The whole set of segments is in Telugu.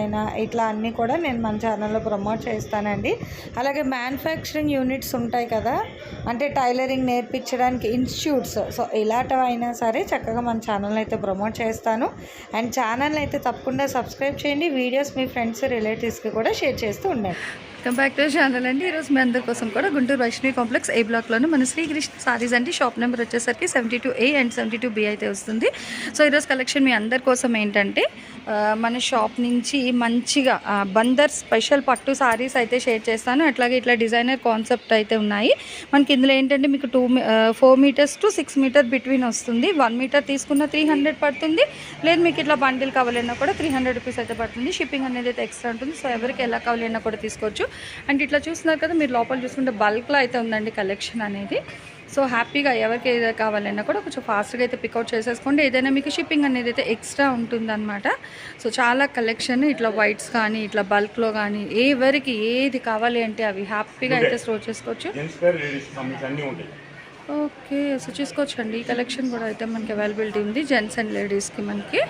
అయినా ఇట్లా అన్నీ కూడా నేను మన ఛానల్లో ప్రమోట్ చేస్తానండి. అలాగే మ్యానుఫ్యాక్చరింగ్ యూనిట్స్ ఉంటాయి కదా అంటే టైలరింగ్ నేర్పించడానికి ఇన్స్టిట్యూట్స్ సో ఇలాంటివి అయినా సరే చక్కగా మన ఛానల్ అయితే ప్రమోట్ చేస్తాను. అండ్ ఛానల్ అయితే తప్పకుండా సబ్స్క్రైబ్ చేయండి. వీడియోస్ మీ ఫ్రెండ్స్ రిలేటివ్స్కి కూడా షేర్ చేస్తూ ఉండండి. వెల్కమ్ బ్యాక్ టు ఛానల్ అండి. ఈరోజు మీ అందరి కోసం కూడా గుంటూరు వైష్ణవి కాంప్లెక్స్ ఏ బ్లాక్లోనే మన శ్రీకృష్ణ సారీస్ అండి. షాప్ నెంబర్ వచ్చేసరికి seventy two A and seventy two B అయితే వస్తుంది. సో ఈరోజు కలెక్షన్ మీ అందరి కోసం ఏంటంటే మన షాప్ నుంచి మంచిగా బందర్ స్పెషల్ పట్టు సారీస్ అయితే షేర్ చేస్తాను. అట్లాగే ఇట్లా డిజైనర్ కాన్సెప్ట్ అయితే ఉన్నాయి. మనకి ఇందులో ఏంటంటే మీకు two four meters to six meter between వస్తుంది. వన్ మీటర్ తీసుకున్న త్రీ హండ్రెడ్ పడుతుంది. లేదు మీకు ఇట్లా బండిల్ కావాలన్నా కూడా త్రీ హండ్రెడ్ రూపీస్ అయితే పడుతుంది. షిప్పింగ్ అనేది అయితే ఎక్స్ట్రా ఉంటుంది. సో ఎవరికి ఎలా కావాలన్నా కూడా తీసుకోవచ్చు. అండ్ ఇట్లా చూస్తున్నారు కదా మీరు లోపల చూసుకుంటే బల్క్లో అయితే ఉందండి కలెక్షన్ అనేది. సో హ్యాపీగా ఎవరికి ఏదైనా కావాలన్నా కూడా కొంచెం ఫాస్ట్గా అయితే పికౌట్ చేసేసుకోండి. ఏదైనా మీకు షిప్పింగ్ అనేది అయితే ఎక్స్ట్రా ఉంటుందన్నమాట. సో చాలా కలెక్షన్ ఇట్లా వైట్స్ కానీ ఇట్లా బల్క్లో కానీ ఎవరికి ఏది కావాలి అంటే అవి హ్యాపీగా అయితే స్టోర్ చేసుకోవచ్చు. ఓకే సో చూసుకోవచ్చు అండి ఈ కలెక్షన్ కూడా అయితే మనకి అవైలబిలిటీ ఉంది జెంట్స్ అండ్ లేడీస్కి మనకి.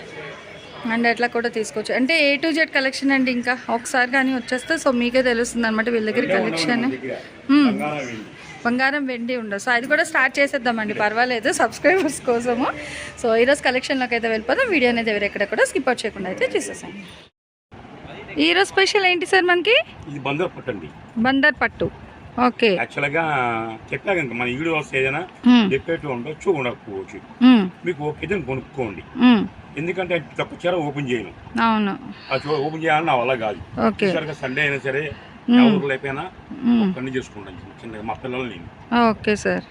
అండ్ అట్లా కూడా తీసుకోవచ్చు. అంటే ఏ టు జెడ్ కలెక్షన్ అండి ఇంకా. ఒకసారి కానీ వచ్చేస్తే సో మీకే తెలుస్తుంది అనమాట వీళ్ళ దగ్గర కలెక్షన్. బంగారం వెండి. ఉండదు సో అది కూడా స్టార్ట్ చేసేద్దామండి. పర్వాలేదు సబ్స్క్రైబర్స్ కోసము. సో ఈరోజు కలెక్షన్లోకి అయితే వెళ్ళిపోదాం. వీడియో అనేది ఎవరు ఎక్కడ కూడా స్కిప్ అవుట్ చేయకుండా అయితే చూసేసాం ఈరోజు స్పెషల్ ఏంటి సార్ మనకి? బందర్ పట్టు. ఓకే యాక్చువల్గా చెప్పాక ఇంకా మన ఈడు వస్తే ఏదైనా మ్మ్. చెప్పేట్టు ఉండొచ్చు ఉండకపోవచ్చు మ్మ్. మీకు ఓకే అయితే కొనుక్కోండి. ఎందుకంటే తక్కువ చీర ఓపెన్ చేయను అవును ఓపెన్ చేయాలని నా వల్ల కాదు ఓకే సరిగ్గా సండే అయినా సరే. ఊర్లో అయిపోయినా. పని చేసుకుంటాను చిన్న చిన్నగా మా పిల్లలు నేను ఓకే సార్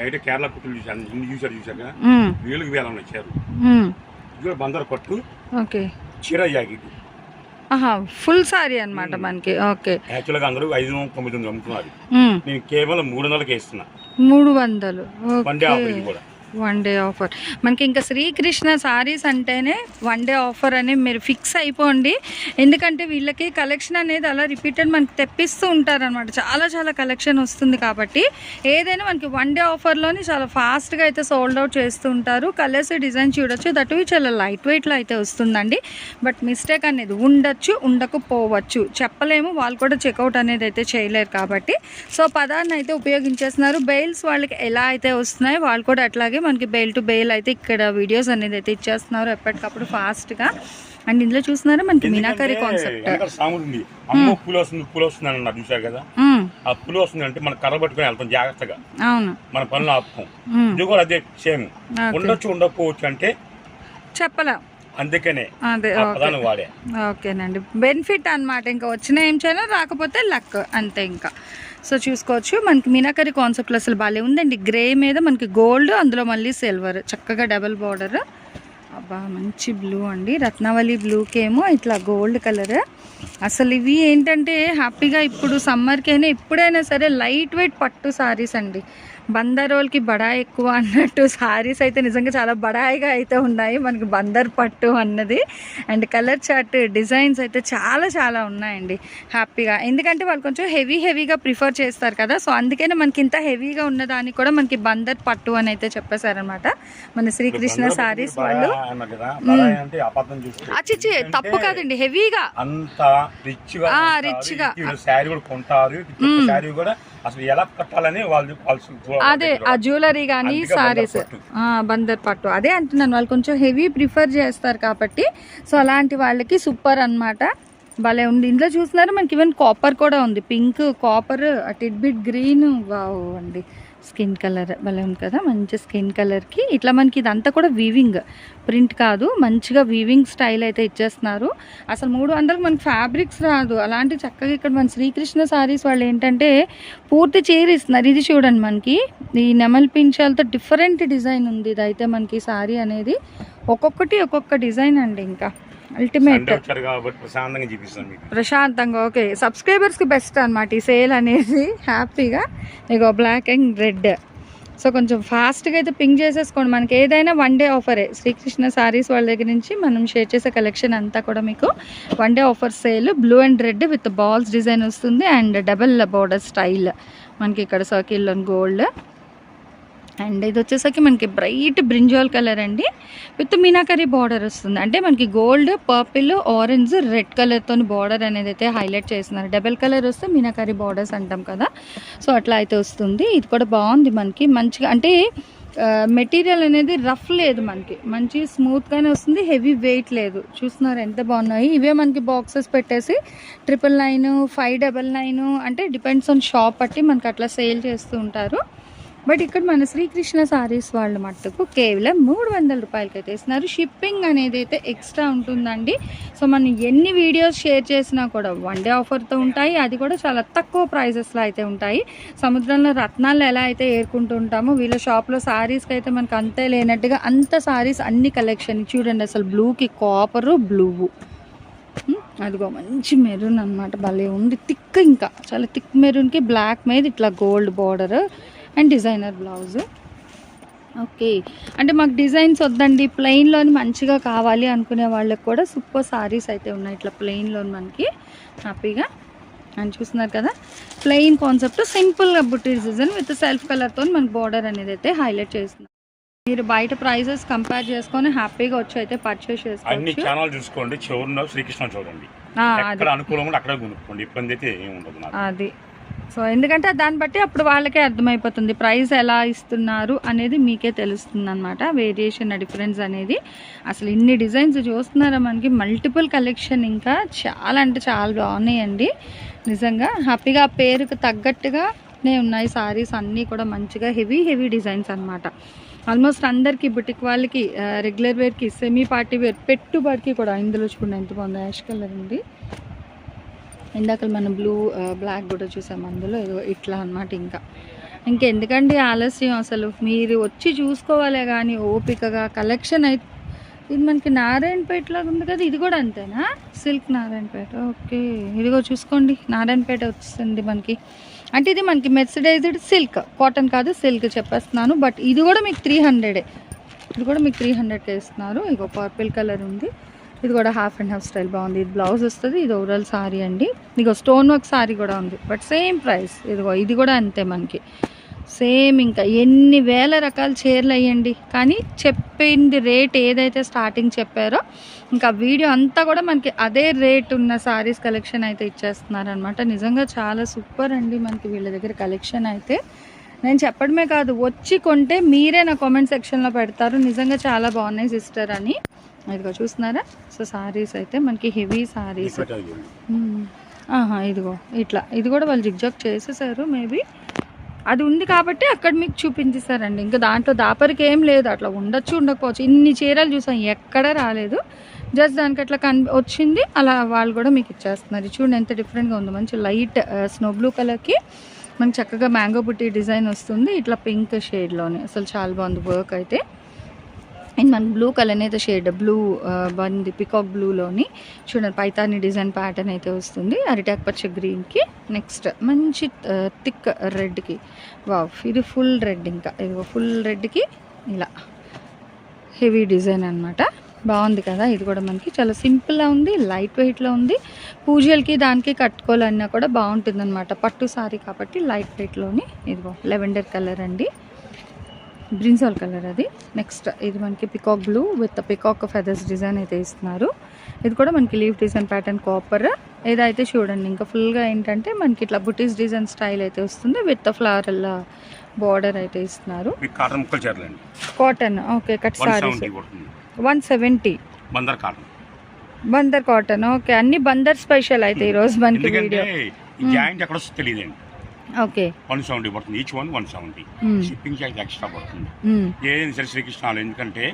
అయితే కేరళ కుట్టులు చూశాను ఇన్ని చూశారు చూశాక మ్మ్. వీళ్ళకి వేళ వచ్చారు. ఇది బందర్ పట్టు ఓకే చీర జాకెట్ ఫుల్ సారీ అనమాట మనకి. ఓకే. యాక్చువల్గా అందరూ ఐదు తొమ్మిది వందలు అమ్ముతున్నారు. మ్మ్. నేను కేవలం మూడు వందలకే ఇస్తున్నా. మూడు వందలు. One day offer. మనకి ఇంకా శ్రీకృష్ణ సారీస్ అంటేనే వన్ డే ఆఫర్ అని మీరు ఫిక్స్ అయిపోండి. ఎందుకంటే వీళ్ళకి కలెక్షన్ అనేది అలా రిపీటెడ్ మనకి తెప్పిస్తూ ఉంటారనమాట చాలా చాలా కలెక్షన్ వస్తుంది కాబట్టి ఏదైనా మనకి వన్ డే ఆఫర్లోని చాలా ఫాస్ట్గా అయితే సోల్డ్ అవుట్ చేస్తూ ఉంటారు. కలర్స్ డిజైన్ చూడొచ్చు. దట్ చాలా లైట్ వెయిట్లో అయితే వస్తుందండి. బట్ మిస్టేక్ అనేది ఉండొచ్చు ఉండకపోవచ్చు. చెప్పలేము. వాళ్ళు కూడా చెక్అవుట్ అనేది అయితే చేయలేరు కాబట్టి. సో పదాన్ని అయితే ఉపయోగించేస్తున్నారు. బెయిల్స్ వాళ్ళకి ఎలా అయితే వస్తున్నాయో వాళ్ళు కూడా అట్లాగే మనకి బెయిల్ టు బెయిల్ అయితే ఇక్కడ వీడియోస్ అనేది అయితే ఇచ్చేస్తున్నారు ఎప్పటికప్పుడు ఫాస్ట్గా అండ్ ఇందులో చూస్తున్నారా మనకి మీనాకరి కాన్సెప్ట్ ఉంది. అమ్మ పులి వస్తుంది పులి వస్తుంది అని చూశారు కదా? ఆ పులి వస్తుంది అంటే మన కర్ర పట్టుకొని వెళ్తాం జాగ్రత్తగా. అవును. మన పనులు ఆపుకోం. ఇది కూడా అదే సేమ్. ఉండొచ్చు ఉండకపోవచ్చు అంటే చెప్పలేం. అందుకనే అదే వాడే. ఓకేనండి. బెనిఫిట్ అన్నమాట. ఇంకా వచ్చిన ఏం చేయాలో రాకపోతే లక్ అంతే ఇంకా. సో చూసుకోవచ్చు. మనకి మీనాకరి కాన్సెప్ట్లో అసలు భలే ఉందండి. గ్రే మీద మనకి గోల్డ్ అందులో మళ్ళీ సిల్వర్ చక్కగా డబల్ బార్డర్ అబ్బా మంచి బ్లూ అండి. రత్నావళి బ్లూకేమో ఇట్లా గోల్డ్ కలర్ అసలు ఇవి ఏంటంటే హ్యాపీగా ఇప్పుడు సమ్మర్కి అయినా ఎప్పుడైనా సరే లైట్ వెయిట్ పట్టు సారీస్ అండి. బందరోల్కి బడా ఎక్కువ అన్నట్టు సారీస్ అయితే నిజంగా చాలా బడాయిగా అయితే ఉన్నాయి. మనకి బందర్ పట్టు అన్నది. అండ్ కలర్ చార్ట్ డిజైన్స్ అయితే చాలా చాలా ఉన్నాయండి. హ్యాపీగా. ఎందుకంటే వాళ్ళు కొంచెం హెవీ హెవీగా ప్రిఫర్ చేస్తారు కదా. సో అందుకనే మనకి ఇంత హెవీగా ఉన్నదాన్ని కూడా మనకి బందర్ పట్టు అని అయితే చెప్పేశారనమాట మన శ్రీకృష్ణ సారీస్ వాళ్ళు. అచ్చిచ్చి తప్పు కాదండి. హెవీగా. అంత రిచ్గా ఆ, కొంటారు. rich గా. వీళ్ళు శారీ కూడా కొంటారు. శారీ కూడా అసలు ఎలా కట్టాలని వాళ్ళు వాళ్ళు అదే ఆ జ్యువెలరీ కానీ సారీస్ బందర్ పట్టు. అదే అంటున్నాను వాళ్ళు కొంచెం హెవీ ప్రిఫర్ చేస్తారు కాబట్టి. సో అలాంటి వాళ్ళకి సూపర్ అన్నమాట. భలే ఉంది. ఇందులో చూస్తున్నారు మనకి ఈవెన్ కాపర్ కూడా ఉంది. Pink copper tidbit green wow అండి. స్కిన్ కలర్ భలే ఉంది కదా మంచి స్కిన్ కలర్కి. ఇట్లా మనకి ఇదంతా కూడా వీవింగ్ ప్రింట్ కాదు మంచిగా వీవింగ్ స్టైల్ అయితే ఇచ్చేస్తున్నారు. అసలు మూడు వందలకు మనకి ఫ్యాబ్రిక్స్ రాదు. అలాంటి చక్కగా ఇక్కడ మన శ్రీకృష్ణ సారీస్ వాళ్ళు ఏంటంటే పూర్తి చీర ఇస్తున్నారు. ఇది చూడండి మనకి. ఈ నెమల్ పించాలతో డిఫరెంట్ డిజైన్ ఉంది. ఇదైతే మనకి సారీ అనేది ఒక్కొక్కటి ఒక్కొక్క డిజైన్ అండి ఇంకా. అల్టిమేట్ ప్రశాంతంగా చూపిస్తాను మీకు. ప్రశాంతంగా ఓకే. సబ్స్క్రైబర్స్కి బెస్ట్ అనమాట ఈ సేల్ అనేది. హ్యాపీగా ఇగో బ్లాక్ అండ్ రెడ్ సో కొంచెం ఫాస్ట్గా అయితే పింక్ చేసేసుకోండి. మనకి ఏదైనా వన్ డే ఆఫరే శ్రీకృష్ణ సారీస్ వాళ్ళ దగ్గర నుంచి మనం షేర్ చేసే కలెక్షన్ అంతా కూడా మీకు one day offer sale blue and red with balls design వస్తుంది. అండ్ డబల్ బోర్డర్ స్టైల్ మనకి ఇక్కడ సర్కిల్ గోల్డ్ అండ్ ఇది వచ్చేసరికి మనకి బ్రైట్ బ్రింజాల్ కలర్ అండి. విత్ మీనాకరీ బార్డర్ వస్తుంది. అంటే మనకి గోల్డ్ పర్పుల్ ఆరెంజ్ రెడ్ కలర్తో బార్డర్ అనేది అయితే హైలైట్ చేస్తున్నారు. డబల్ కలర్ వస్తే మీనాకరీ బార్డర్స్ అంటాం కదా. సో అట్లా అయితే వస్తుంది. ఇది కూడా బాగుంది మనకి. మంచిగా అంటే మెటీరియల్ అనేది రఫ్ లేదు మనకి. మంచి స్మూత్గానే వస్తుంది. హెవీ వెయిట్ లేదు. చూస్తున్నారు ఎంత బాగున్నాయి. ఇవే మనకి బాక్సెస్ పెట్టేసి triple nine five double nine అంటే డిపెండ్స్ ఆన్ షాప్ బట్టి మనకి అట్లా సేల్ చేస్తూ ఉంటారు. బట్ ఇక్కడ మన శ్రీకృష్ణ సారీస్ వాళ్ళు మట్టుకు కేవలం మూడు వందల రూపాయలకి అయితే ఇస్తున్నారు. షిప్పింగ్ అనేది అయితే ఎక్స్ట్రా ఉంటుందండి. సో మనం ఎన్ని వీడియోస్ షేర్ చేసినా కూడా వన్ డే ఆఫర్తో ఉంటాయి. అది కూడా చాలా తక్కువ ప్రైజెస్లో అయితే ఉంటాయి. సముద్రంలో రత్నాలు ఎలా అయితే ఏరుకుంటూ ఉంటామో వీళ్ళ షాప్లో సారీస్కి అయితే మనకు అంతే లేనట్టుగా అంత సారీస్ అన్ని కలెక్షన్ చూడండి. అసలు బ్లూకి కాపరు బ్లూ అదిగో మంచి మెరూన్ అనమాట భలే ఉంది. థిక్ ఇంకా. చాలా థిక్ మెరూన్కి బ్లాక్ మీద ఇట్లా gold border and designer blouse. Okay. అంటే మాకు డిజైన్స్ వద్దండి. ప్లెయిన్లోని మంచిగా కావాలి అనుకునే వాళ్ళకి కూడా సూపర్ సారీస్ అయితే ఉన్నాయి ఇట్లా ప్లెయిన్లో మనకి. హ్యాపీగా. అని చూస్తున్నారు కదా. ప్లెయిన్ కాన్సెప్ట్ సింపుల్గా బుట్టి డిజైన్ విత్ సెల్ఫ్ కలర్తో మనకి బార్డర్ అనేది అయితే హైలైట్ చేస్తుంది. మీరు బయట ప్రైజెస్ కంపేర్ చేసుకొని హ్యాపీగా వచ్చి అయితే పర్చేస్ అన్ని చేసుకోవచ్చు ఛానల్ చూసుకోండి. చివరిలో శ్రీకృష్ణ చూడండి. ఆ, ఎక్కడ అది. అనుకూలంగా ఉంటే అక్కడే కొనుక్కోండి. ఇబ్బంది అయితే ఏమి ఉండదు నాకు. అది. సో ఎందుకంటే దాన్ని బట్టి అప్పుడు వాళ్ళకే అర్థమైపోతుంది ప్రైస్ ఎలా ఇస్తున్నారు అనేది మీకే తెలుస్తుంది అనమాట వేరియేషన్ డిఫరెన్స్ అనేది అసలు ఇన్ని డిజైన్స్ చూస్తున్నారా మనకి? మల్టిపుల్ కలెక్షన్ ఇంకా చాలా అంటే చాలా బాగున్నాయండి. నిజంగా హ్యాపీగా ఆ పేరుకు తగ్గట్టుగానే ఉన్నాయి సారీస్ అన్నీ కూడా మంచిగా హెవీ హెవీ డిజైన్స్ అనమాట ఆల్మోస్ట్ అందరికీ బుటిక్ వాళ్ళకి రెగ్యులర్ వేర్కి సెమీ పార్టీ వేర్ పెట్టుబడికి కూడా ఇందులో చూడండి ఎంత బాగుంది యాష్ కలర్ ఉంది. ఇందాక మనం బ్లూ బ్లాక్ కూడా చూసాం అందులో ఏదో ఇట్లా అన్నమాట ఇంకా. ఇంకెందుకండి ఆలస్యం అసలు? మీరు వచ్చి చూసుకోవాలి కానీ ఓపికగా కలెక్షన్ అయితే ఇది మనకి నారాయణపేటలో ఉంది కదా ఇది కూడా అంతేనా? Silk Narayanpet okay. ఇదిగో చూసుకోండి నారాయణపేట వచ్చింది మనకి. అంటే ఇది మనకి మెర్సిడైజ్డ్ సిల్క్ కాటన్ కాదు సిల్క్ చెప్పేస్తున్నాను. బట్ ఇది కూడా మీకు త్రీ హండ్రెడే ఇది కూడా మీకు త్రీ హండ్రెడ్కి ఇస్తున్నారు. ఇగో పర్పుల్ కలర్ ఉంది. ఇది కూడా హాఫ్ అండ్ హాఫ్ స్టైల్ బాగుంది. ఇది బ్లౌజ్ వస్తుంది ఇది ఓవరాల్ సారీ అండి. ఇదిగో స్టోన్ వర్క్ సారీ కూడా ఉంది. బట్ సేమ్ ప్రైస్ ఇదిగో ఇది కూడా అంతే మనకి. సేమ్ ఇంకా ఎన్ని వేల రకాల చీరలు అయ్యండి. కానీ చెప్పింది రేట్ ఏదైతే స్టార్టింగ్ చెప్పారో ఇంకా వీడియో అంతా కూడా మనకి అదే రేట్ ఉన్న సారీస్ కలెక్షన్ అయితే ఇచ్చేస్తున్నారనమాట నిజంగా చాలా సూపర్ అండి మనకి వీళ్ళ దగ్గర కలెక్షన్ అయితే. నేను చెప్పడమే కాదు వచ్చి కొంటే మీరే నా కామెంట్ సెక్షన్లో పెడతారు. నిజంగా చాలా బాగున్నాయి సిస్టర్ అని. ఇదిగో చూస్తున్నారా? సో సారీస్ అయితే మనకి హెవీ సారీస్. ఆహా ఇదిగో ఇట్లా. ఇది కూడా వాళ్ళు జిగ్జాగ్ చేసేసారు మేబీ అది ఉంది కాబట్టి అక్కడ మీకు చూపించేసారండి ఇంకా దాంట్లో దాపరికి ఏం లేదు. అట్లా ఉండొచ్చు ఉండకపోవచ్చు. ఇన్ని చీరలు చూసాం ఎక్కడ రాలేదు. జస్ట్ దానికి అట్లా కన్ వచ్చింది. అలా వాళ్ళు కూడా మీకు ఇచ్చేస్తున్నారు. చూడండి ఎంత డిఫరెంట్గా ఉంది. మంచి లైట్ స్నో బ్లూ కలర్కి మనకి చక్కగా మ్యాంగో బుట్టి డిజైన్ వస్తుంది. ఇట్లా పింక్ షేడ్లోనే అసలు చాలా బాగుంది వర్క్ అయితే. అండ్ మన బ్లూ కలర్ అయితే షేడ్ బ్లూ బంది పికాక్ బ్లూలోని చూడండి పైతాని డిజైన్ ప్యాటర్న్ అయితే వస్తుంది. అరిటాక్ పచ్చ గ్రీన్కి. నెక్స్ట్ మంచి థిక్ రెడ్కి. వావ్ ఇది ఫుల్ రెడ్ ఇంకా. ఇది ఫుల్ రెడ్కి ఇలా హెవీ డిజైన్ అన్నమాట. బాగుంది కదా? ఇది కూడా మనకి చాలా సింపుల్గా ఉంది లైట్ వెయిట్లో ఉంది. పూజలకి దానికి కట్టుకోవాలన్నా కూడా బాగుంటుంది అనమాట పట్టు సారీ కాబట్టి లైట్ వెయిట్లోని ఇదిగో లెవెండర్ కలర్ అండి. బ్రిన్సాల్ కలర్ అది. నెక్స్ట్ ఇది మనకి peacock blue with peacock feathers design అయితే ఇస్తున్నారు. ఇది కూడా మనకి లీఫ్ డిజైన్ ప్యాటర్న్ కాపర్ ఇదైతే చూడండి ఇంకా ఫుల్గా ఏంటంటే మనకి ఇట్లా బుటీస్ డిజైన్ స్టైల్ అయితే వస్తుంది. విత్ ఫ్లవరల్ బార్డర్ అయితే ఇస్తున్నారు. కాటన్ ఓకే కట్ సారీస్ పడుతుంది one seventy Bandar cotton Bandar cotton okay అన్ని బందర్ స్పెషల్ అయితే ఈరోజు మనకి వీడియో. ఈ జాయింట్ ఎక్కడ తెలియదండి. ఓకే. వన్ సెవెంటీ పడుతుంది. Each one one seventy. Shipping charge extra పడుతుంది. ఏం సరే శ్రీకృష్ణాలు ఎందుకంటే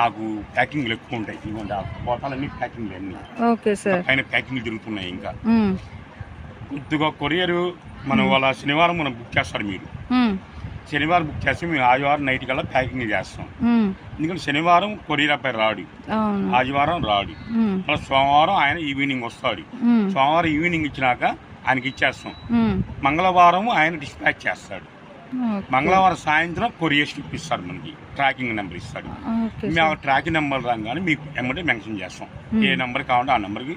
నాకు ప్యాకింగ్లు ఎక్కువ ఉంటాయి. ఇవ్వండి ఆ కోటాలన్నీ ప్యాకింగ్లు అన్ని. Okay sir. పైన ప్యాకింగ్లు తిరుగుతున్నాయి ఇంకా. కొద్దిగా కొరియర్ మనం వాళ్ళ శనివారం మనం బుక్ చేస్తారు మీరు. శనివారం బుక్ చేస్తే మేము ఆదివారం నైట్ కల్లా ప్యాకింగ్ చేస్తాం. ఎందుకంటే శనివారం కొరియర్ అబ్బాయి రాడు. ఆదివారం రాడు. మళ్ళీ సోమవారం ఆయన ఈవినింగ్ వస్తాడు. సోమవారం ఈవినింగ్ ఇచ్చినాక ఆయనకి ఇచ్చేస్తాం. మంగళవారం ఆయన డిస్పాచ్ చేస్తాడు. మంగళవారం సాయంత్రం కొరియర్ స్లిప్ ఇస్తాడు మనకి. ట్రాకింగ్ నెంబర్ ఇస్తాడు. మేము ఆ ట్రాకింగ్ నెంబర్ రాగానే మీకు ఎమ్మటే మెన్షన్ చేస్తాం. ఏ నెంబర్ కావాలంటే ఆ నెంబర్కి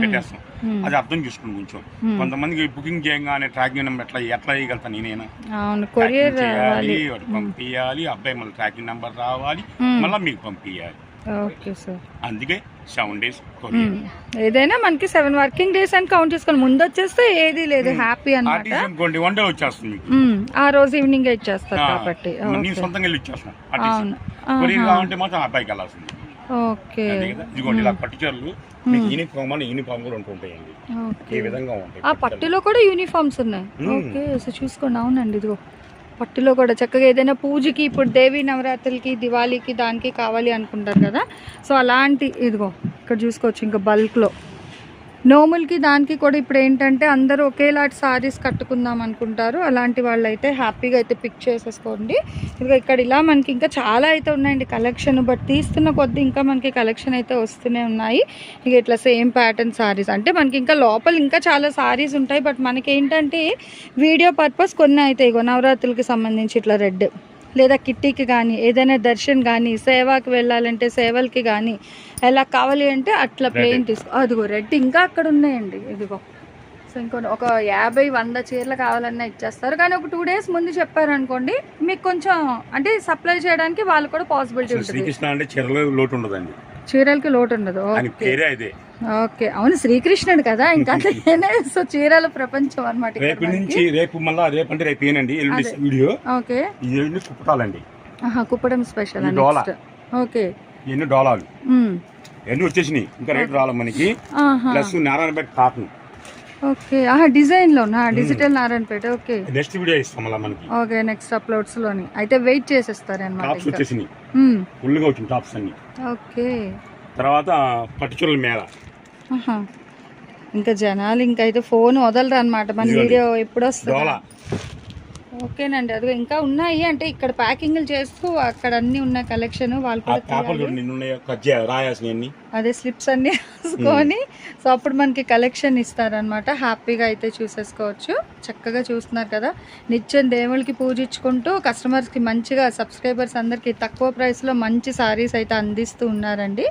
పెట్టేస్తాం. Hmm. అది అర్థం చేసుకోండి కొంచెం Hmm. కొంతమందికి బుకింగ్ చేయగానే ట్రాకింగ్ నెంబర్ ఎట్లా ఎట్లా వేయగలుగుతాను నేనైనా? చేయాలి వాడు పంపించాలి అబ్బాయి మళ్ళీ ట్రాకింగ్ నెంబర్ రావాలి Hmm. మళ్ళీ మీకు పంపించాలి అందుకే సెవెన్ డేస్ ఉమ్, ఏదైనా మనకి సెవెన్ వర్కింగ్ డేస్ అని కౌంట్ చేసుకోవాలి ముందు వచ్చేస్తే ఏది లేదు హ్యాపీ ఇంకోటి వన్ డే వచ్చేస్తుంది ఉమ్, ఆ రోజు ఈవినింగ్ ఇచ్చేస్తారు కాబట్టి. నేను ఓకే. సొంతంగా వెళ్ళి ఇచ్చేస్తాం ఆర్టీసీ అవును. కొరియర్ ఆహా. కావాలంటే మాత్రం అబ్బాయికి వెళ్ళాల్సింది. ఓకే. అంతే కదా? ఇదిగోండి ఇలా పట్టుచర్లు మీకు యూనిఫామ్ అని యూనిఫామ్ కూడా ఉంటుంటాయండి ఓకే. ఈ విధంగా ఉంటాయి ఆ. పట్టులో కూడా యూనిఫామ్స్ ఉన్నాయి. ఓకే. సో చూసుకోండి. అవునండి ఇదిగో. పట్టులో కూడా చక్కగా ఏదైనా పూజకి ఇప్పుడు దేవి నవరాత్రులకి దివాళీకి దానికి కావాలి అనుకుంటారు కదా. సో అలాంటి ఇదిగో ఇక్కడ చూసుకోవచ్చు ఇంకా బల్క్లో నోములకి దానికి కూడా ఇప్పుడు ఏంటంటే అందరూ ఒకేలాంటి సారీస్ కట్టుకుందాం అనుకుంటారు. అలాంటి వాళ్ళు అయితే హ్యాపీగా అయితే పిక్ చేసేసుకోండి. ఇంకా ఇక్కడ ఇలా మనకి ఇంకా చాలా అయితే ఉన్నాయండి కలెక్షన్ బట్ తీస్తున్న కొద్దీ ఇంకా మనకి కలెక్షన్ అయితే వస్తూనే ఉన్నాయి. ఇక ఇట్లా సేమ్ ప్యాటర్న్ సారీస్ అంటే మనకి ఇంకా లోపల ఇంకా చాలా సారీస్ ఉంటాయి. బట్ మనకి ఏంటంటే వీడియో పర్పస్ కొన్ని అయితే. ఇగో నవరాత్రులకి సంబంధించి ఇట్లా రెడ్ లేదా కిట్టీకి కానీ ఏదైనా దర్శన్ కానీ సేవాకి వెళ్ళాలంటే సేవలకి కానీ ఎలా కావాలి అంటే అట్లా ప్లేన్ తీసుకో అదిగో రెడ్ ఇంకా అక్కడ ఉన్నాయండి ఇదిగో. సో ఇంకో ఒక యాభై వంద చీరలు కావాలన్నా ఇచ్చేస్తారు. కానీ ఒక టూ డేస్ ముందు చెప్పారనుకోండి మీకు కొంచెం అంటే సప్లై చేయడానికి వాళ్ళు కూడా పాసిబిలిటీ ఉంటుంది. శ్రీకృష్ణ అంటే చీరలో లోటు ఉండదండి. చీరలకి లోటు ఉండదు. ఓకే. పేరే అదే. ఓకే. అవును శ్రీకృష్ణుడు కదా. ఇంకా అదేనే సో చీరల ప్రపంచం అనమాట రేపు నుంచి రేపు మళ్ళా రేపు అంటే రేపు ఏనండి ఎల్లుండి. వీడియో. ఓకే. ఇవన్నీ కుప్పటాలండి ఆహా కుప్పడం స్పెషల్ ఈ డోలా. ఓకే. ఇవన్నీ డోలాలు. ఇవన్నీ వచ్చేసినాయి? ఇంకా రేటు రావాలి మనకి. Plus Narayanpet cotton. ఓకే. ఆహా డిజైన్ లోనా digital Narayanpet. Okay. Next video ఇస్తాం మళ్ళీ మనకి. ఓకే నెక్స్ట్ అప్లోడ్స్లోని అయితే వెయిట్ చేసేస్తారు టాప్స్ అనమాట వచ్చేసినాయి. ఫుల్గా వచ్చింది టాప్స్ అన్ని. ఓకే. తర్వాత పట్టుచూరల మేళ. ఆహా. ఇంకా జనాలు ఇంకా అయితే ఫోన్ వదలరు అనమాట మన. వీడియో ఎప్పుడు వస్తుంది ఓకేనండి. అది ఇంకా ఉన్నాయి. అంటే ఇక్కడ ప్యాకింగ్లు చేస్తూ అక్కడ అన్ని ఉన్న కలెక్షన్ వాళ్ళు అదే స్లిప్స్ అన్ని రాసుకొని సో అప్పుడు మనకి కలెక్షన్ ఇస్తారనమాట హ్యాపీగా అయితే చూసేసుకోవచ్చు. చక్కగా చూస్తున్నారు కదా. నిత్యం దేవుళ్ళకి పూజించుకుంటూ కస్టమర్స్కి మంచిగా సబ్స్క్రైబర్స్ అందరికీ తక్కువ ప్రైస్లో మంచి సారీస్ అయితే అందిస్తూ ఉన్నారండి.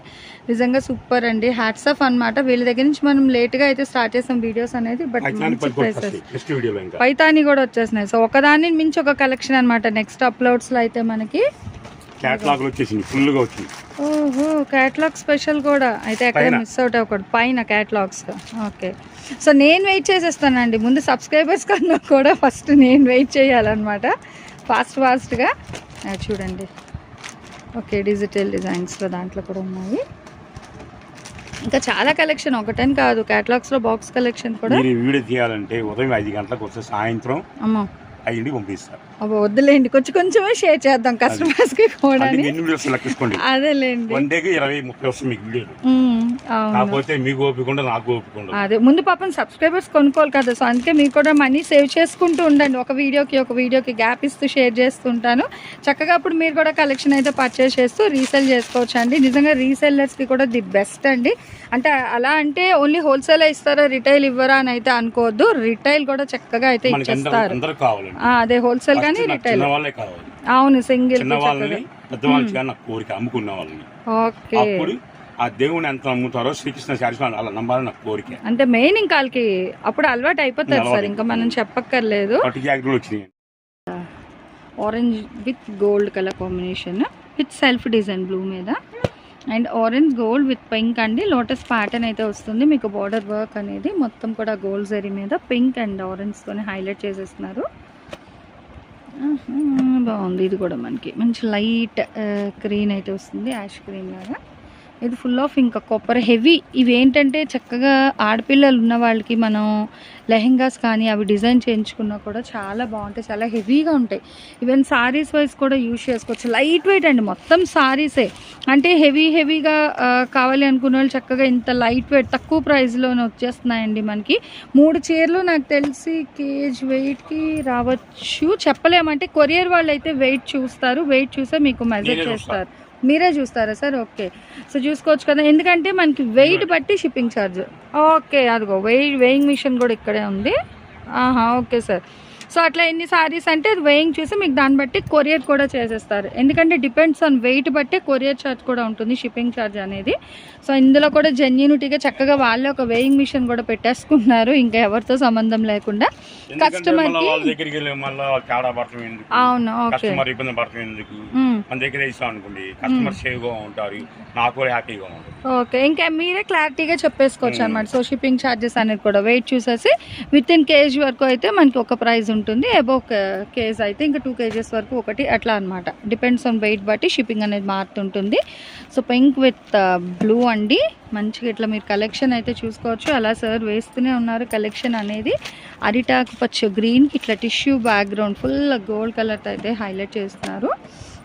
నిజంగా సూపర్ అండి. హ్యాట్సప్ అన్నమాట. వీళ్ళ దగ్గర నుంచి మనం లేట్గా అయితే స్టార్ట్ చేసాం వీడియోస్ అనేది బట్ మంచి ప్రైసెస్ పైతాని కూడా వచ్చేసినాయి. సో ఒకదాని మించి ఒక కలెక్షన్ అనమాట నెక్స్ట్ అప్లోడ్స్లో అయితే మనకి. క్యాటలాగ్లు వచ్చేసింది ఫుల్గా వచ్చింది. ఓహో క్యాటలాగ్ స్పెషల్ కూడా. అయితే ఎక్కడ. మిస్ అవుట్ అవ్వకూడదు. పైన క్యాటలాగ్స్ ఓకే సో నేను వెయిట్ చేసేస్తానండి. ముందు సబ్స్క్రైబర్స్ కన్నా కూడా ఫస్ట్ నేను వెయిట్ చేయాలన్నమాట. ఫాస్ట్ ఫాస్ట్గా చూడండి. ఓకే డిజిటల్ డిజైన్స్లో దాంట్లో కూడా ఉన్నాయి. ఇంకా చాలా కలెక్షన్ ఒకటని కాదు. క్యాటలాగ్స్లో బాక్స్ కలెక్షన్ కూడా. వీడియో తీయాలంటే ఉదయం ఐదు గంటలకు వస్తే సాయంత్రం పంపిస్తారు అబ్బో వద్దులేండి కొంచెం కొంచెమే షేర్ చేద్దాం కూడా అంటే ఎన్ని వీడియోస్ లెక్కించుకోండి అదేలేండి. వన్ డేకి ఇరవై ముప్పై వస్తుంది మీకు వీడియోలు ఉమ్, అవును. కాకపోతే మీకు ఓపిక ఉండదు నాకు ఓపిక ఉండదు. అదే ముందు పాపం సబ్స్క్రైబర్స్ కొనుక్కోవాలి కదా సో అందుకే మీరు కూడా మనీ సేవ్ చేసుకుంటూ ఉండండి. ఒక వీడియోకి ఒక వీడియోకి గ్యాప్ ఇస్తూ షేర్ చేస్తుంటాను. చక్కగా అప్పుడు మీరు కూడా కలెక్షన్ అయితే పర్చేస్ చేస్తూ రీసేల్ చేసుకోవచ్చు అండి నిజంగా రీసెల్లర్స్కి కూడా ది బెస్ట్ అండి. అంటే అలా అంటే ఓన్లీ హోల్సేల్ ఇస్తారా రిటైల్ ఇవ్వరా అని అయితే అనుకోవద్దు. రిటైల్ కూడా చక్కగా అయితే ఇచ్చేస్తారు. అదే హోల్సేల్ కానీ రిటైల్ అవును సింగిల్ చిన్న వాళ్ళని నాకు కోరిక అమ్ముకున్న వాళ్ళని. ఓకే. అప్పుడు ఆ దేవుని ఎంత అమ్ముతారో శ్రీకృష్ణ శారీస్ అలా నమ్మాలని నాకు కోరిక. అంటే మెయిన్ ఇంకా వాళ్ళకి అప్పుడు అలవాటు అయిపోతుంది అలవాటు సార్ ఇంకా మనం చెప్పక్కర్లేదు. పట్టు జాకెట్లు వచ్చినాయి. Orange with gold colour combination with self design blue మీద. And orange gold with pink అండి లోటస్ ప్యాటర్న్ అయితే వస్తుంది. మీకు బార్డర్ వర్క్ అనేది మొత్తం కూడా గోల్డ్ జరీ మీద పింక్ అండ్ ఆరెంజ్తోనే హైలైట్ చేసేస్తున్నారు. బాగుంది. ఇది కూడా మనకి. మంచి లైట్ గ్రీన్ అయితే వస్తుంది యాష్ గ్రీన్ లాగా. ఇది ఫుల్ ఆఫ్ ఇంకా కొబ్బరి హెవీ ఇవి ఏంటంటే చక్కగా ఆడపిల్లలు ఉన్న వాళ్ళకి మనం లెహెంగాస్ కానీ అవి డిజైన్ చేయించుకున్నా కూడా చాలా బాగుంటాయి చాలా హెవీగా ఉంటాయి. ఈవెన్ సారీస్ వైజ్ కూడా యూజ్ చేసుకోవచ్చు. లైట్ వెయిట్ అండి మొత్తం సారీసే అంటే హెవీ హెవీగా కావాలి అనుకున్న వాళ్ళు చక్కగా ఇంత లైట్ వెయిట్ తక్కువ ప్రైస్లోనే వచ్చేస్తున్నాయండి మనకి. మూడు చీరలు నాకు తెలిసి కేజ్ వెయిట్కి రావచ్చు. చెప్పలేమంటే కొరియర్ వాళ్ళు అయితే వెయిట్ చూస్తారు. వెయిట్ చూసే మీకు మెజర్ చేస్తారు. మీరే చూస్తారా సార్? ఓకే. సో చూసుకోవచ్చు కదా. ఎందుకంటే మనకి వెయిట్ బట్టి షిప్పింగ్ ఛార్జ్ ఓకే అదిగో వెయిట్ వెయింగ్ మిషన్ కూడా ఇక్కడే ఉంది. ఆహా ఓకే సార్. సో అట్లా ఎన్ని సారీస్ అంటే అది వెయింగ్ చూసి మీకు దాన్ని బట్టి కొరియర్ కూడా చేసేస్తారు. ఎందుకంటే డిపెండ్స్ ఆన్ వెయిట్ బట్టే కొరియర్ ఛార్జ్ కూడా ఉంటుంది షిప్పింగ్ ఛార్జ్ అనేది. సో ఇందులో కూడా జెన్యూనిటీగా చక్కగా వాళ్ళే ఒక వెయింగ్ మిషన్ కూడా పెట్టేసుకున్నారు ఇంకా ఎవరితో సంబంధం లేకుండా. ఎందుకంటే Customer మళ్ళా కి- వాళ్ళ దగ్గరికి వెళ్ళి మళ్ళీ తేడా పడటం ఎందుకు? అవును ఓకే కస్టమర్ ఇబ్బంది పడటం ఎందుకు? మ్మ్. మన దగ్గర ఇస్తాం అనుకోండి కస్టమర్ సేవ్గా ఉంటారు నాకు కూడా హ్యాపీగా ఉంటుంది ఓకే ఇంకా మీరే క్లారిటీగా చెప్పేసుకోవచ్చు Hmm. అనమాట సో షిప్పింగ్ ఛార్జెస్ అనేది కూడా వెయిట్ చూసేసి విత్ ఇన్ కేజీ వరకు అయితే మనకి ఒక ప్రైస్ ఉంటుంది. అబౌవ్ కేజ్ అయితే ఇంకా టూ కేజెస్ వరకు ఒకటి అట్లా అనమాట డిపెండ్స్ ఆన్ వెయిట్ బట్టి షిప్పింగ్ అనేది మారుతుంటుంది. సో పింక్ విత్ బ్లూ అండి. మంచిగా ఇట్లా మీరు కలెక్షన్ అయితే చూసుకోవచ్చు. అలా సార్ వేస్తూనే ఉన్నారు కలెక్షన్ అనేది. అరిటాకు పచ్చ గ్రీన్కి ఇట్లా టిష్యూ బ్యాక్గ్రౌండ్ ఫుల్ గోల్డ్ కలర్తో అయితే హైలైట్ చేస్తున్నారు.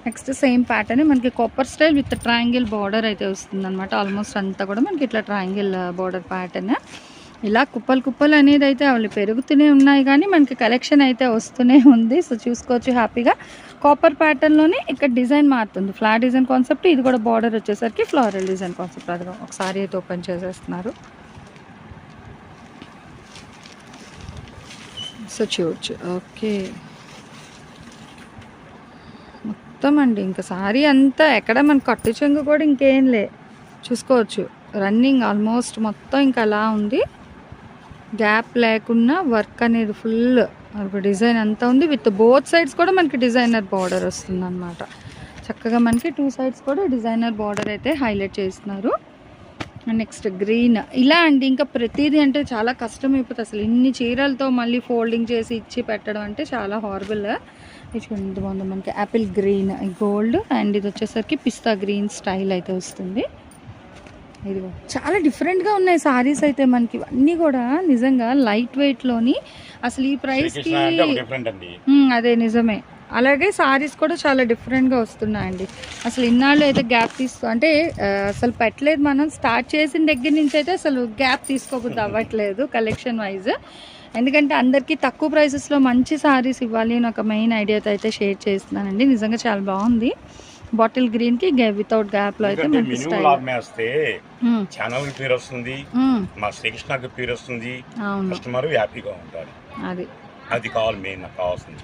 నెక్స్ట్ సేమ్ ప్యాటర్న్ మనకి copper style with triangle border అయితే వస్తుంది అనమాట ఆల్మోస్ట్ అంతా కూడా మనకి ఇట్లా ట్రయాంగిల్ బార్డర్ ప్యాటర్న్ ఇలా కుప్పలు కుప్పలు అనేది అయితే వాళ్ళు పెరుగుతూనే ఉన్నాయి కానీ మనకి కలెక్షన్ అయితే వస్తూనే ఉంది. సో చూసుకోవచ్చు హ్యాపీగా. కాపర్ ప్యాటర్న్లోనే ఇక్కడ డిజైన్ మారుతుంది. ఫ్లాట్ డిజైన్ కాన్సెప్ట్ ఇది కూడా బార్డర్ వచ్చేసరికి ఫ్లోరల్ డిజైన్ కాన్సెప్ట్ అది ఒకసారి అయితే ఓపెన్ చేసేస్తున్నారు. సో చూడొచ్చు. ఓకే. మొత్తం అండి. ఇంకా సారీ అంతా ఎక్కడ మన కట్టు చెంగు కూడా ఇంకేం లే. చూసుకోవచ్చు. రన్నింగ్ ఆల్మోస్ట్ మొత్తం ఇంకా అలా ఉంది. గ్యాప్ లేకుండా వర్క్ అనేది ఫుల్ డిజైన్ అంతా ఉంది. విత్ బోత్ సైడ్స్ కూడా మనకి డిజైనర్ బార్డర్ వస్తుంది అనమాట చక్కగా మనకి టూ సైడ్స్ కూడా డిజైనర్ బార్డర్ అయితే హైలైట్ చేస్తున్నారు. Next green. ఇలా అండి ఇంకా ప్రతిదీ అంటే చాలా కష్టం అయిపోతుంది అసలు ఇన్ని చీరలతో మళ్ళీ ఫోల్డింగ్ చేసి ఇచ్చి పెట్టడం అంటే చాలా హారబుల్ ఇది చూడండి బాగుంది మనకి. యాపిల్ గ్రీన్ గోల్డ్ అండ్ ఇది వచ్చేసరికి పిస్తా గ్రీన్ స్టైల్ అయితే వస్తుంది. ఇదిగో. చాలా డిఫరెంట్గా ఉన్నాయి సారీస్ అయితే మనకి. ఇవన్నీ కూడా నిజంగా లైట్ వెయిట్లోని అసలు ఈ ప్రైస్కి అదే నిజమే. అలాగే సారీస్ కూడా చాలా డిఫరెంట్గా వస్తున్నాయండి. అసలు ఇన్నాళ్ళు అయితే గ్యాప్ తీసుకో అంటే అసలు పెట్టలేదు మనం. స్టార్ట్ చేసిన దగ్గర నుంచి అయితే అసలు గ్యాప్ తీసుకోకుండా అవ్వట్లేదు కలెక్షన్ వైజ్ ఎందుకంటే అందరికీ తక్కువ ప్రైసెస్లో మంచి సారీస్ ఇవ్వాలి అని ఒక మెయిన్ ఐడియాతో అయితే షేర్ చేస్తున్నానండి. నిజంగా చాలా బాగుంది. బాటిల్ గ్రీన్కి వితౌట్ గ్యాప్లో అయితే ఎందుకంటే మనకి స్టైల్ వేస్తే ఛానల్ పేరు వస్తుంది మా శ్రీకృష్ణకి పేరు వస్తుంది కస్టమర్ హ్యాపీగా ఉంటారు. అది. అది కావాలి మెయిన్ నాకు కావాల్సింది.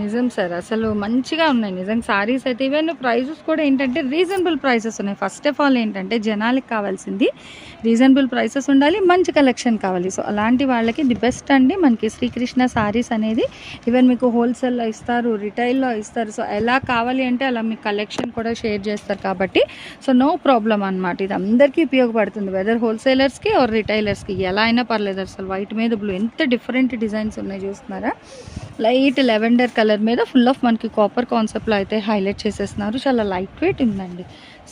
నిజం సార్ అసలు మంచిగా ఉన్నాయి. నిజంగా సారీస్ అయితే ఈవెన్ ప్రైజెస్ కూడా ఏంటంటే రీజనబుల్ ప్రైసెస్ ఉన్నాయి. ఫస్ట్ ఆఫ్ ఆల్ ఏంటంటే జనాలకి కావాల్సింది రీజనబుల్ ప్రైసెస్ ఉండాలి మంచి కలెక్షన్ కావాలి. సో అలాంటి వాళ్ళకి ది బెస్ట్ అండి మనకి శ్రీకృష్ణ సారీస్ అనేది. ఈవెన్ మీకు హోల్సేల్లో ఇస్తారు రిటైల్లో ఇస్తారు. సో ఎలా కావాలి అంటే అలా మీకు కలెక్షన్ కూడా షేర్ చేస్తారు కాబట్టి. సో నో ప్రాబ్లం అనమాట ఇది అందరికీ ఉపయోగపడుతుంది వెదర్ హోల్సేలర్స్కి ఆర్ రిటైలర్స్కి ఎలా అయినా పర్లేదు అసలు. వైట్ మీద బ్లూ ఎంత డిఫరెంట్ డిజైన్స్ ఉన్నాయి చూస్తున్నారా? లైట్ లెవెండర్ కలర్ మీద ఫుల్ ఆఫ్ మనకి కాపర్ కాన్సెప్ట్లో అయితే హైలైట్ చేసేస్తున్నారు. చాలా లైట్ వెయిట్ ఉందండి.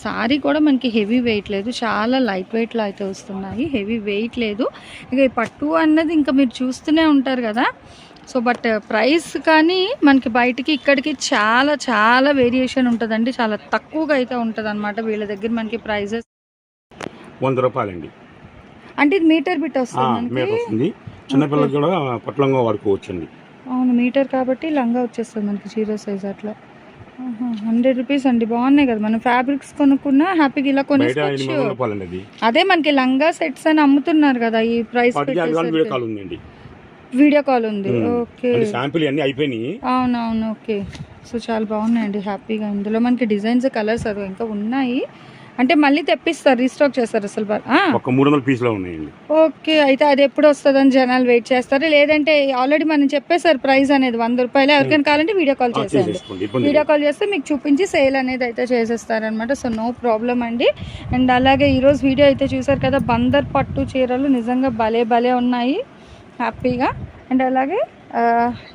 సారీ కూడా మనకి హెవీ వెయిట్ లేదు. చాలా లైట్ వెయిట్లో అయితే వస్తున్నాయి. హెవీ వెయిట్ లేదు. ఇక ఈ పట్టు అన్నది ఇంకా మీరు చూస్తూనే ఉంటారు కదా. సో బట్ ప్రైస్ కానీ మనకి బయటికి ఇక్కడికి చాలా చాలా వేరియేషన్ ఉంటుందండి. చాలా తక్కువగా అయితే ఉంటుంది అనమాట వీళ్ళ దగ్గర మనకి ప్రైజెస్ వంద రూపాయలండి. అంటే ఇది మీటర్ బిట్ వస్తుంది చిన్నపిల్లలకి కూడా పట్లంగా వాడుకోవచ్చండి అవును మీటర్ కాబట్టి లంగా వచ్చేస్తుంది మనకి జీరో సైజ్ అట్లా. హండ్రెడ్ రూపీస్ అండి బాగున్నాయి కదా. మనం ఫ్యాబ్రిక్స్ కొనుక్కున్నా హ్యాపీగా ఇలా రూపాయలండి అది. మనకి లంగా సెట్స్ అని అమ్ముతున్నారు కదా ఈ ప్రైస్ వీడియో కాల్ ఉంది. ఓకే. అంటే శాంపిల్ అన్ని అయిపోయినాయి. అవునవును ఓకే. సో చాలా బాగున్నాయండి హ్యాపీగా ఇందులో మనకి డిజైన్స్ కలర్స్ అది ఇంకా ఉన్నాయి. అంటే మళ్ళీ తెప్పిస్తారు రీస్టాక్ చేస్తారు అసలు ఒక మూడు వందల పీసులో ఉన్నాయండి. ఓకే అయితే అది ఎప్పుడు వస్తుందని జనాలు వెయిట్ చేస్తారు. లేదంటే ఆల్రెడీ మనం చెప్పేసారు ప్రైస్ అనేది వంద రూపాయలు. ఎవరికైనా కావాలంటే వీడియో కాల్ చేసేయండి. వీడియో. కాల్ చేస్తే మీకు చూపించి సేల్ అనేది అయితే చేసేస్తారనమాట సో నో ప్రాబ్లం అండి. అండ్ అలాగే ఈరోజు వీడియో అయితే చూసారు కదా బందర్ పట్టు చీరలు నిజంగా భలే భలే ఉన్నాయి. హ్యాపీగా అండ్ అలాగే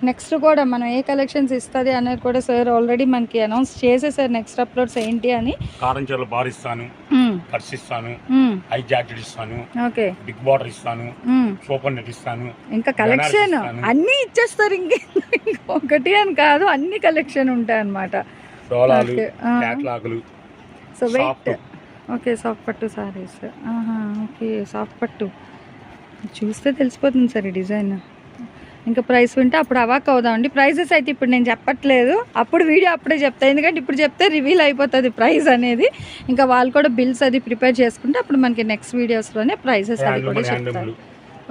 నెక్స్ట్ కూడా మనం ఏ కలెక్షన్స్ ఇస్తుంది అనేది కూడా సార్ ఆల్రెడీ మనకి అనౌన్స్ చేసేసారు నెక్స్ట్ అప్లోడ్స్ ఏంటి అని. కారం చీరలు బార్ ఇస్తాను ఇస్తాను ఐ జాకెట్ ఇస్తాను ఓకే. బిగ్ బార్డర్ ఇస్తాను సూపర్ నెట్ ఇస్తాను ఇంకా కలెక్షన్. అన్నీ ఇచ్చేస్తారు ఇంకే ఒకటి అని కాదు అన్ని కలెక్షన్ ఉంటాయి. క్యాట్లాగులు సో వెయిట్. ఓకే సాఫ్ట్ పట్టు సారీస్. ఓకే సాఫ్ట్ పట్టు. చూస్తే తెలిసిపోతుంది సార్ ఈ డిజైన్. ఇంకా ప్రైస్ వింటే అప్పుడు అవాక్ అవుదామండి. ప్రైజెస్ అయితే ఇప్పుడు నేను చెప్పట్లేదు. అప్పుడు వీడియో అప్పుడే చెప్తాను ఎందుకంటే ఇప్పుడు చెప్తే రివీల్ అయిపోతుంది ప్రైస్ అనేది. ఇంకా వాళ్ళు కూడా బిల్స్ అది ప్రిపేర్ చేసుకుంటే అప్పుడు మనకి నెక్స్ట్ వీడియోస్లోనే ప్రైసెస్ అది కూడా చెప్తారు. హ్యాండ్లూమ్లు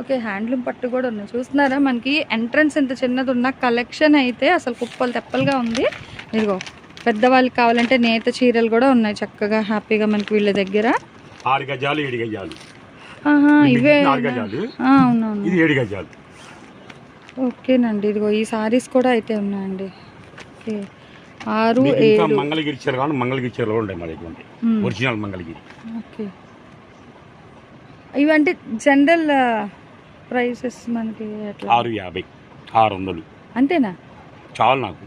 ఓకే హ్యాండ్లూమ్ పట్టు కూడా ఉన్నాయి. చూస్తున్నారా? మనకి ఎంట్రన్స్ ఎంత చిన్నది ఉన్న కలెక్షన్ అయితే అసలు కుప్పలు తెప్పలుగా ఉంది. ఇదిగో పెద్దవాళ్ళకి కావాలంటే నేత చీరలు కూడా ఉన్నాయి చక్కగా హ్యాపీగా మనకి వీళ్ళ దగ్గర. ఆరు గజాలు ఏడు గజాలు. ఆహా ఇది ఇవే అవునవును. ఇది ఏడు గజాలు. ఓకేనండి. ఇదిగో ఈ సారీస్ కూడా అయితే ఉన్నాయండి. ఓకే. ఆరు ఏడు. మంగళగిరి చీరలు కావాలి మంగళగిరి చీరలు ఉంటాయి మా దగ్గర. ఒరిజినల్ మంగళగిరి. ఓకే. ఇవంటే జనరల్ ప్రైసెస్ మనకి ఎట్లా? ఆరు యాభై ఆరు వందలు. అంతేనా? చాలు నాకు.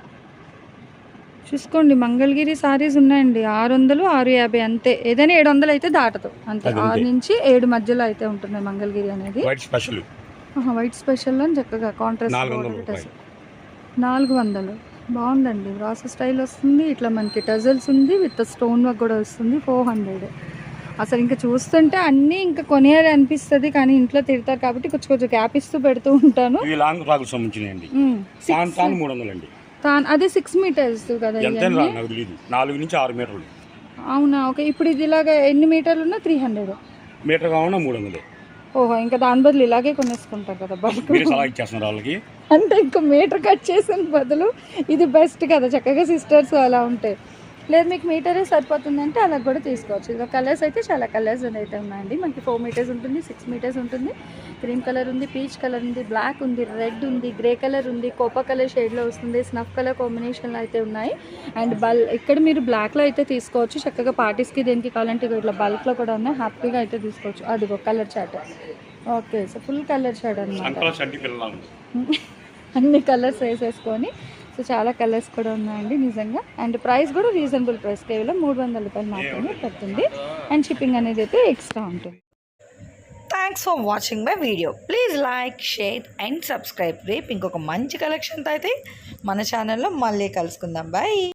చూసుకోండి మంగళగిరి సారీస్ ఉన్నాయండి. ఆరు వందలు ఆరు యాభై అంతే. ఏదైనా ఏడు వందలు అయితే దాటదు. అంతే. ఆరు. నుంచి ఏడు మధ్యలో అయితే ఉంటుంది మంగళగిరి అనేది. స్పెషల్ వైట్ స్పెషల్ అని చక్కగా కాంట్రాస్ట్ నాలుగు వందల బాగుందండి. రాస స్టైల్ వస్తుంది. ఇట్లా మనకి టజల్స్ ఉంది. విత్ స్టోన్ వర్క్ కూడా వస్తుంది. ఫోర్ హండ్రెడ్ అసలు ఇంకా చూస్తుంటే అన్నీ ఇంకా కొనేయాలి అనిపిస్తుంది. కానీ ఇంట్లో తిడతారు కాబట్టి కొంచెం కొంచెం గ్యాప్ ఇస్తూ పెడుతూ ఉంటాను. Long frock. తాను మూడు అదే సిక్స్ మీటర్స్ కదా నాలుగు నుంచి ఆరు మీటర్లు. అవునా? ఓకే. ఇప్పుడు ఇది ఇలాగ ఎన్ని మీటర్లు ఉన్నా త్రీ హండ్రెడ్ మీటర్ కావాలన్నా మూడు వందలే. ఓహో ఇంకా దాని బదులు ఇలాగే కొనేసుకుంటారు కదా బల్క్. ఇచ్చేస్తున్నారు వాళ్ళకి? అంటే ఇంకా మీటర్ కట్ చేసిన బదులు ఇది బెస్ట్ కదా చక్కగా సిస్టర్స్ అలా ఉంటాయి లేదు మీకు మీటరే సరిపోతుందంటే అలా కూడా తీసుకోవచ్చు. ఇక కలర్స్ అయితే చాలా కలర్స్ అయితే ఉన్నాయండి. మనకి ఫోర్ మీటర్స్ ఉంటుంది సిక్స్ మీటర్స్ ఉంటుంది. క్రీమ్ కలర్ ఉంది పీచ్ కలర్ ఉంది బ్లాక్ ఉంది రెడ్ ఉంది గ్రే కలర్ ఉంది కోపా కలర్ షేడ్లో వస్తుంది స్నఫ్ కలర్ కాంబినేషన్లో అయితే ఉన్నాయి. అండ్ బల్ ఇక్కడ మీరు బ్లాక్లో అయితే తీసుకోవచ్చు. చక్కగా పార్టీస్కి దేనికి కావాలంటే ఇట్లా బల్క్లో కూడా ఉన్నాయి. హ్యాపీగా అయితే తీసుకోవచ్చు. అదిగో colour chart okay so full colour అనమాట చంటి ఉంది అన్ని కలర్స్ వేసేసుకొని సో చాలా కలర్స్ కూడా ఉన్నాయండి నిజంగా. అండ్ ప్రైస్ కూడా రీజనబుల్ ప్రైస్ కేవలం మూడు వందల రూపాయలు మాత్రమే పడుతుంది. అండ్ షిప్పింగ్ అనేది అయితే ఎక్స్ట్రా ఉంటుంది. Thanks for watching my video please like share and subscribe రేపు ఇంకొక మంచి కలెక్షన్తో అయితే మన ఛానల్లో మళ్ళీ కలుసుకుందాం. బాయ్